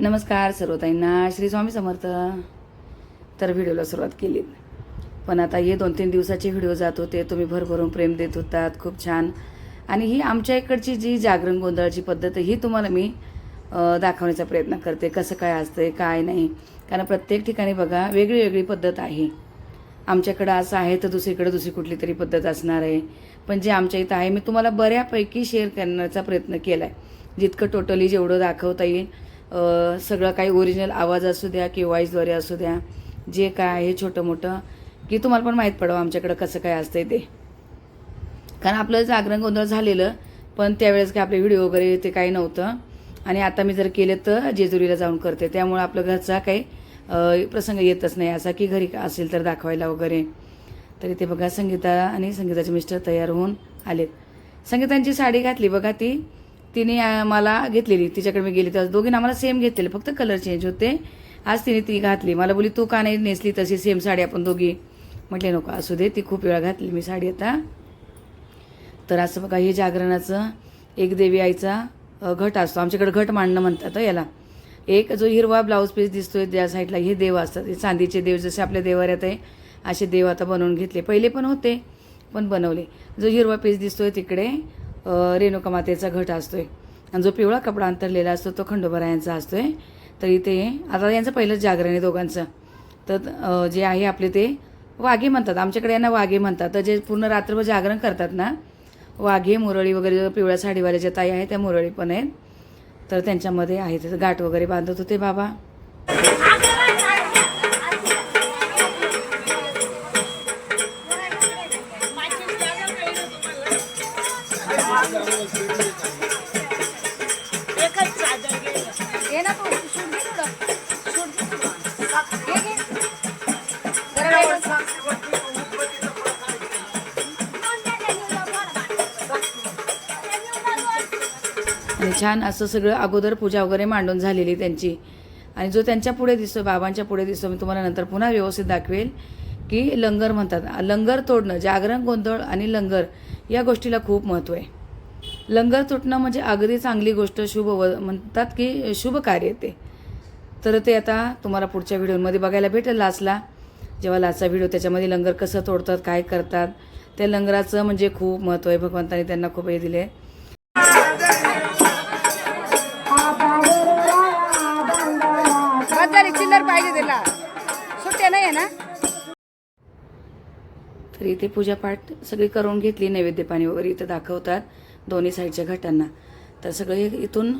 नमस्कार सर्वताईंना श्री स्वामी समर्थ. तर व्हिडिओला सुरुवात केली. पण आता हे दोन तीन दिवसाचे व्हिडिओ जात होते तुम्ही भरभरून प्रेम देत होतात खूप छान. आणि ही आमच्या इकडची जी जागरण गोंधळाची पद्धत आहे ही तुम्हाला मी दाखवण्याचा प्रयत्न करते कसं काय असतंय काय नाही. कारण प्रत्येक ठिकाणी बघा वेगळी वेगळी पद्धत आहे. आमच्याकडं असं आहे तर दुसरीकडे दुसरी कुठली तरी पद्धत असणार आहे. पण जे आमच्या इथं आहे मी तुम्हाला बऱ्यापैकी शेअर करण्याचा प्रयत्न केला आहे जितकं टोटली जेवढं दाखवता येईल सगळं काही ओरिजिनल आवाज असू द्या किंवा व्हॉईसद्वारे असू द्या जे काय आहे छोटं मोठं की तुम्हाला पण माहीत पडावं आमच्याकडं कसं काय असतंय ते. कारण आपलं जागरण गोंधळ झालेलं पण त्यावेळेस काय आपले व्हिडिओ वगैरे ते काही नव्हतं. आणि आता मी जर केलं तर जेजुरीला जाऊन करते. त्यामुळे आपलं घरचा काही प्रसंग येतच नाही. असा की घरी असेल तर दाखवायला वगैरे. तरी ते बघा संगीता आणि संगीताचे मिस्टर तयार होऊन आलेत. संगीतांची साडी घातली बघा ती. तिने मला घेतलेली. तिच्याकडे मी गेली तर दोघींना आम्हाला सेम घेतलेले. फक्त कलर चेंज होते. आज तिने ती घातली. मला बोली तू का नाही नेसली तशी सेम साडी आपण दोघी? म्हटले नको असू दे. ती खूप वेळा घातली मी साडी आता. तर असं बघा हे जागरणाचं एक देवी आईचा घट असतो. आमच्याकडे घट मांडणं म्हणतात याला. एक जो हिरवा ब्लाऊज पीस दिसतोय त्या साईडला हे देव असतात. हे चांदीचे देव जसे आपल्या देवाऱ्यात आहे असे देव आता बनवून घेतले. पहिले पण होते पण बनवले. जो हिरवा पीस दिसतोय तिकडे रेणुका मातेचा घट असतोय. आणि जो पिवळा कपडा अंतरलेला असतो तो खंडोबरायांचा असतोय. तर इथे आता यांचं पहिलंच जागरण आहे दोघांचं. तर जे आहे आपले ते वाघे म्हणतात. आमच्याकडे यांना वाघे म्हणतात. तर जे पूर्ण रात्रभर जागरण करतात ना वाघे मुरळी वगैरे पिवळ्या साडीवाल्या ज्या ताई आहेत त्या मुरळी पण आहेत. तर त्यांच्यामध्ये आहे त्याचं गाठ वगैरे बांधत होते बाबा. एकच चादर गेलं ये ना तू शूट घे थोडं शूट घे थोडं. घे, घे. जरा वेगळं. आणि छान असं सगळं अगोदर पूजा वगैरे मांडून झालेली त्यांची आणि जो त्यांच्या पुढे दिसतो बाबांच्या पुढे दिसतो मी तुम्हाला नंतर पुन्हा व्यवस्थित दाखवेल की लंगर म्हणतात लंगर तोडणं जागरण गोंधळ आणि लंगर या गोष्टीला खूप महत्त्व आहे लंगर तुटणं म्हणजे अगदी चांगली गोष्ट शुभ व म्हणतात की शुभ कार्य ते. तर ते आता तुम्हाला पुढच्या व्हिडिओमध्ये बघायला भेटेल लाचला. जेव्हा लाचचा व्हिडिओ त्याच्यामध्ये लंगर कसं तोडतात काय करतात त्या लंगराचं म्हणजे खूप महत्त्व आहे. भगवंताने त्यांना खूप हे दिले चिल्लर पाहिजे त्याला. सुट्ट्या नाही आहे ना? तर इथे पूजापाठ सगळी करून घेतली नैवेद्य पाणी वगैरे इथं दाखवतात. दोन्ही साईडच्या घटांना. तर सगळं हे इथून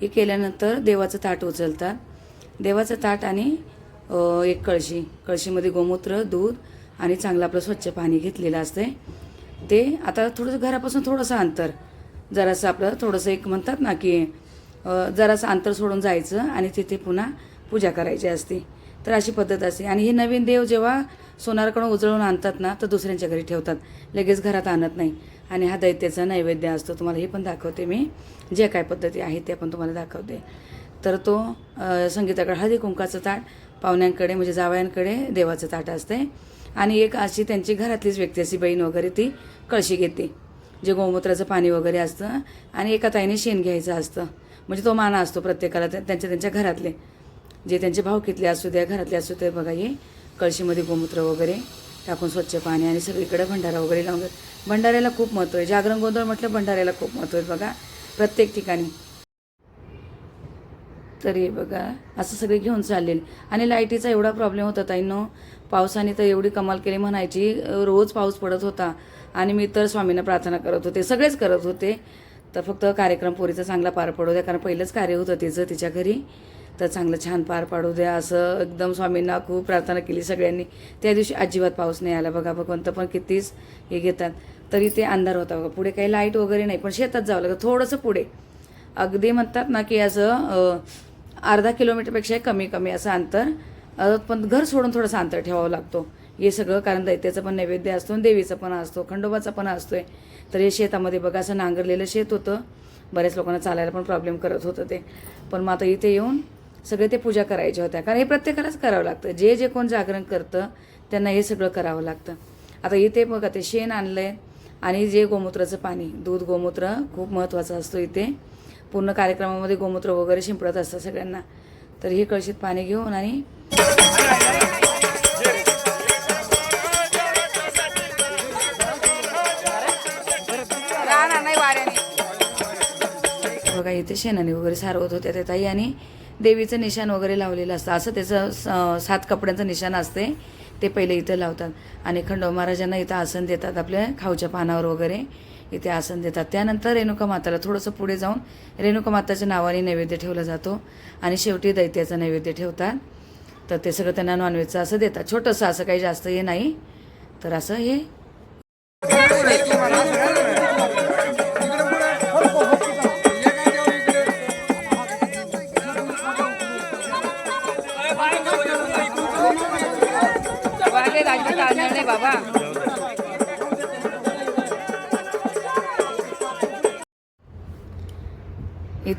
हे केल्यानंतर देवाचं ताट उचलतात. देवाचं ताट आणि एक कळशी. कळशीमध्ये गोमूत्र दूध आणि चांगलं आपलं स्वच्छ पाणी घेतलेलं असते ते आता थोडंसं घरापासून थोडंसं अंतर. जरासं आपलं थोडंसं एक म्हणतात ना की जरासं अंतर सोडून जायचं आणि तिथे पुन्हा पूजा करायची असते. तर अशी पद्धत असते. आणि हे नवीन देव जेव्हा सोनाराकडून उजळून आणतात ना तर दुसऱ्यांच्या घरी ठेवतात. लगेच घरात आणत नाही. आणि हा दैत्याचा नैवेद्य असतो. तुम्हाला हे पण दाखवते मी. जे काय पद्धती आहेत ते पण तुम्हाला दाखवते. तर तो संगीताकडे हळदी कुंकाचं ताट पाहुण्यांकडे म्हणजे जावयांकडे देवाचं ताट असते. आणि एक अशी त्यांची घरातलीच व्यक्ती अशी बहीण वगैरे ती कळशी घेते. जे गोमूत्राचं पाणी वगैरे असतं आणि एका ताईने शेण घ्यायचं असतं. म्हणजे तो माना असतो प्रत्येकाला त्यांच्या त्यांच्या घरातले. जे त्यांचे भावकीतले असू द्या घरातले असू ते बघा हे कळशीमध्ये गोमूत्र वगैरे टाकून स्वच्छ पाणी आणि सगळीकडे भंडारा वगैरे लावून देतात. भंडाऱ्याला खूप महत्त्व आहे. जागरण गोंधळ म्हटलं भंडाऱ्याला खूप महत्त्व आहे बघा. प्रत्येक ठिकाणी. तरी बघा असं सगळे घेऊन चाललेल. आणि लाईटीचा एवढा प्रॉब्लेम होता ताईंनो. पावसाने तर एवढी कमाल केली म्हणायची. रोज पाऊस पडत होता. आणि मी तर स्वामींना प्रार्थना करत होते. सगळेच करत होते. तर फक्त कार्यक्रम पोरीचा चांगला पार पडू द्या. कारण पहिलंच कार्य होतं तिचं तिच्या घरी. तर चांगलं छान पार पाडू द्या असं एकदम स्वामींना खूप प्रार्थना केली सगळ्यांनी. त्या दिवशी अजिबात पाऊस नाही आला. बघा भगवंत पण कितीच हे घेतात. तरी ते अंधार होता बघा. पुढे काही लाइट वगैरे नाही पण शेतात जावं लागतं. थोडंसं पुढे. अगदी म्हणतात ना की असं अर्धा किलोमीटरपेक्षा कमी कमी असं अंतर. पण घर सोडून थोडंसं अंतर ठेवावं लागतो. हे सगळं कारण दैत्याचं पण नैवेद्य असतो आणि देवीचा पण असतो. खंडोबाचा पण असतो आहे तर हे शेतामध्ये बघा असं नांगरलेलं शेत होतं. बऱ्याच लोकांना चालायला पण प्रॉब्लेम करत होतं ते. पण मग आता इथे येऊन सगळे ते पूजा करायच्या होत्या. कारण हे प्रत्येकालाच करावं लागतं. जे जे कोण जागरण करतं त्यांना हे सगळं करावं लागतं. आता इथे बघा ते शेण आणलंय आणि जे गोमूत्राचं पाणी दूध गोमूत्र खूप महत्त्वाचं असतं इथे. पूर्ण कार्यक्रमामध्ये गोमूत्र वगैरे शिंपडत असतं सगळ्यांना. तर ही कळशीत पाणी घेऊन आणि बघा इथे शेणाने वगैरे सारवत होत्या त्या ताई आणि देवीचं निशाण वगैरे लावलेलं असतं. असं त्याचं स- सात कपड्यांचं निशाण असते. ते पहिले इथं लावतात. आणि खंडो महाराजांना इथं आसन देतात आपल्या खाऊच्या पानावर वगैरे. इथे आसन देतात. त्यानंतर रेणुका माताला थोडंसं पुढे जाऊन रेणुका माताच्या नावाने नैवेद्य ठेवला जातो. आणि शेवटी दैत्याचा नैवेद्य ठेवतात. तर ते सगळं त्यांना नॉनव्हेजचं असं देतात. छोटंसं असं काही जास्त हे नाही. तर असं हे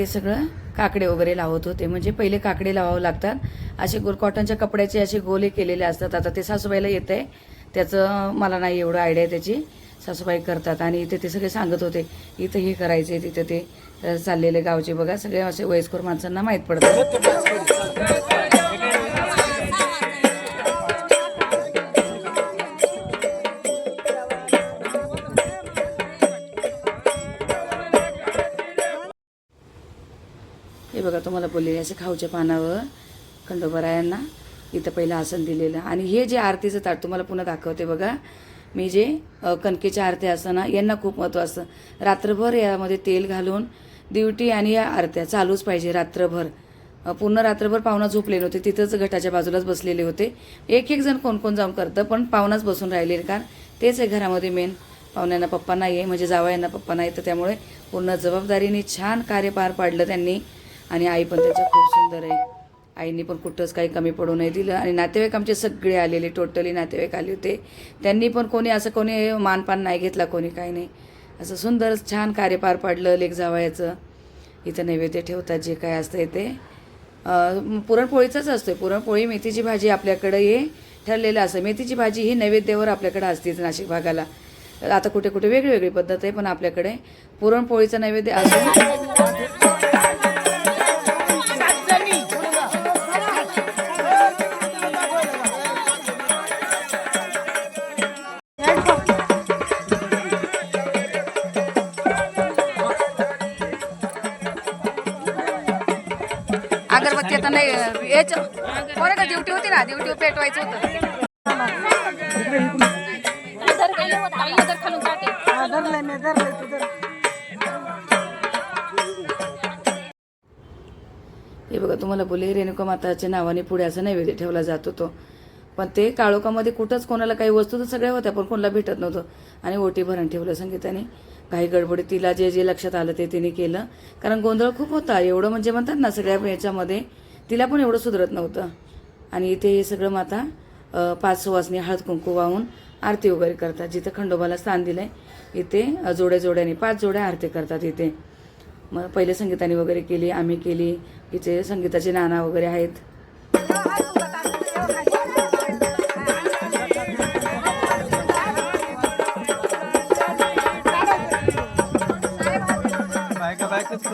ते सगळं काकडे वगैरे लावत होते. म्हणजे पहिले काकडे लावावं लागतात. असे गोल कॉटनच्या कपड्याचे असे गोले केलेले असतात. आता ते सासूबाईला येत आहे त्याचं मला नाही एवढं आयडिया त्याची. सासूबाई करतात आणि इथे ते सगळे सांगत होते इथं हे करायचे तिथं ते चाललेले गावचे बघा सगळे असे वयस्कर माणसांना माहीत पडतात. हे बघा तुम्हाला बोललेले असे खाऊच्या पानावर खंडोबरायांना इथं पहिलं आसन दिलेलं. आणि हे जे आरतीचं ताट तुम्हाला पुन्हा दाखवते बघा. मी जे कणकेच्या आरत्या असताना यांना खूप महत्त्व असतं. रात्रभर यामध्ये तेल घालून दिवटी आणि या आरत्या चालूच पाहिजे रात्रभर. पूर्ण रात्रभर पाहुणा झोपले नव्हते. तिथंच घटाच्या बाजूलाच बसलेले होते. एक एक जण कोण कोण जाऊन करतं पण पाहुणाच बसून राहिले कारण तेच आहे घरामध्ये मेन पाहुण्यांना पप्पा नाही आहे म्हणजे जावयांना पप्पा नाही तर त्यामुळे पूर्ण जबाबदारीने छान कार्य पार पाडलं त्यांनी. आणि आई पण त्यांच्या खूप सुंदर आहे. आईने पण कुठंच काही कमी पडू नाही दिलं आणि नातेवाईक आमचे सगळे आलेले टोटली नातेवाईक आले होते. त्यांनी पण कोणी असं कोणी मानपान नाही घेतला कोणी काही नाही. असं सुंदर छान कार्य पार पाडलं लेख जावयाचं. इथं नैवेद्य ठेवतात जे काय असतं ते पुरणपोळीचंच पुरणपोळीचाच असतोय. पुरणपोळी मेथीची भाजी आपल्याकडे हे ठरलेलं असतं. मेथीची भाजी ही नैवेद्यावर आपल्याकडे असतेच नाशिक भागाला. आता कुठे कुठे वेगळी वेगळी पद्धत आहे पण आपल्याकडे पुरणपोळीचं नैवेद्य असं ड्युटी होती पेटवायचं होतं. हे बघा तुम्हाला बोले रेणुका माताच्या नावाने पुढे असं नैवेद्य ठेवला जात होतो. पण ते काळोखामध्ये कुठंच कोणाला काही वस्तू तर सगळ्या होत्या पण कोणाला भेटत नव्हतं. आणि ओटी भरण ठेवलं संगीताने. काही गडबडी तिला जे जे लक्षात आलं ते तिने केलं. कारण गोंधळ खूप होता. एवढं म्हणजे म्हणतात ना सगळ्या याच्यामध्ये तिला पण एवढं सुधरत नव्हतं. आणि इथे हे सगळं माता पाच सुवासनी हळद कुंकू वाहून आरती वगैरे करतात जिथं खंडोबाला स्थान दिलंय. इथे जोड्या जोड्याने पाच जोड्या आरती करतात इथे. मग पहिले संगीताने वगैरे केली आम्ही केली. इथे संगीताचे नाना वगैरे आहेत. बायका बायकाच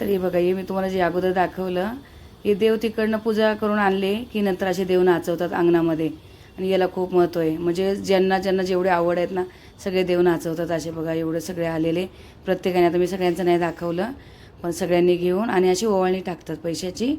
तर हे बघा हे मी तुम्हाला जे अगोदर दाखवलं हे देव तिकडनं पूजा करून आणले की नंतर असे देव नाचवतात अंगणामध्ये आणि याला खूप महत्त्व आहे म्हणजे ज्यांना ज्यांना जेवढे आवड आहेत ना सगळे देव नाचवतात असे बघा एवढे सगळे आलेले प्रत्येकाने आता मी सगळ्यांचं नाही दाखवलं पण सगळ्यांनी घेऊन आणि अशी ओवाळणी टाकतात पैशाची